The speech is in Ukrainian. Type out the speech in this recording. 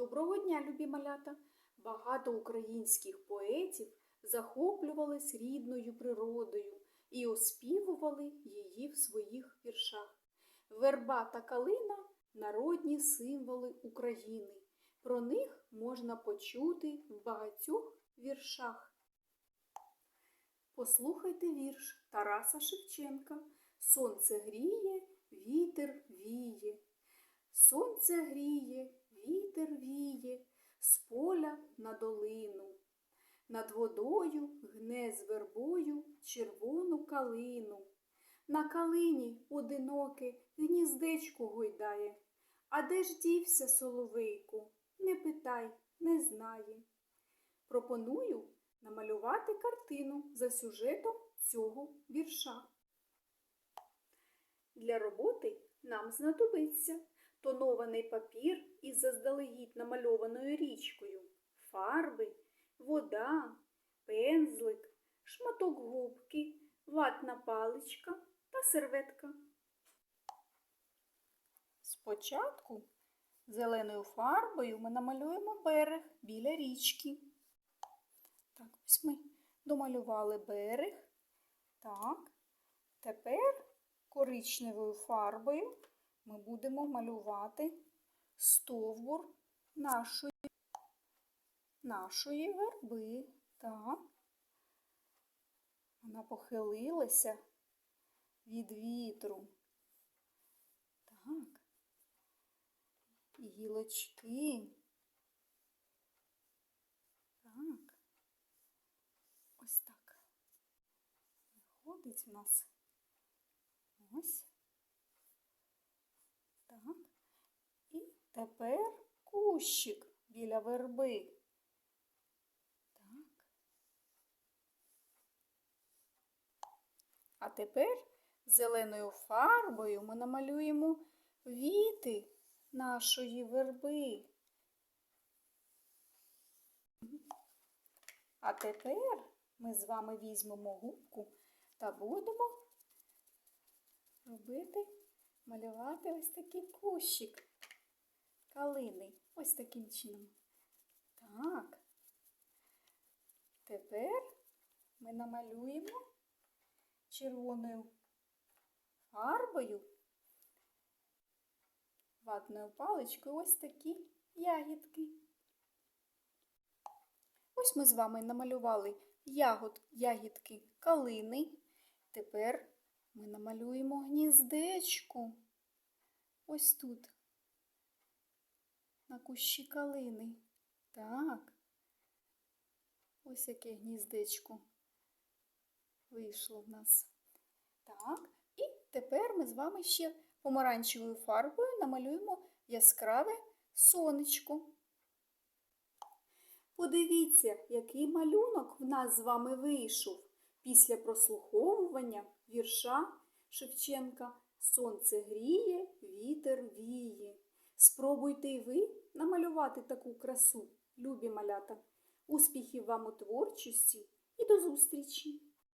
Доброго дня, любі малята! Багато українських поетів захоплювались рідною природою і оспівували її в своїх віршах. Верба та калина народні символи України. Про них можна почути в багатьох віршах. Послухайте вірш Тараса Шевченка. Сонце гріє, вітер віє. Сонце гріє, вітер віє, з поля на долину. Над водою гне з вербою червону калину. На калині одиноке гніздечко гойдає. А де ж дівся соловейку? Не питай, не знає. Пропоную намалювати картину за сюжетом цього вірша. Для роботи нам знадобиться тонований папір із заздалегідь намальованою річкою, фарби, вода, пензлик, шматок губки, ватна паличка та серветка. Спочатку зеленою фарбою ми намалюємо берег біля річки. Так, ось ми домалювали берег. Так, тепер коричневою фарбою ми будемо малювати стовбур нашої, нашої верби. Так. Вона похилилася від вітру. Так. І гілочки. Так. Ось так. Виходить у нас. Ось. Так. І тепер кущик біля верби. Так. А тепер зеленою фарбою ми намалюємо віти нашої верби. А тепер ми з вами візьмемо губку та будемо робити, малювати ось такий кущик калини. Ось таким чином. Так. Тепер ми намалюємо червоною фарбою, ватною паличкою ось такі ягідки. Ось ми з вами намалювали ягод, ягідки калини. Тепер ми намалюємо гніздечко. Ось тут, на кущі калини. Так. Ось яке гніздечко вийшло в нас. Так. І тепер ми з вами ще помаранчевою фарбою намалюємо яскраве сонечко. Подивіться, який малюнок в нас з вами вийшов після прослуховування вірша Шевченка Сонце гріє, вітер віє. Спробуйте й ви намалювати таку красу, любі малята. Успіхів вам у творчості і до зустрічі!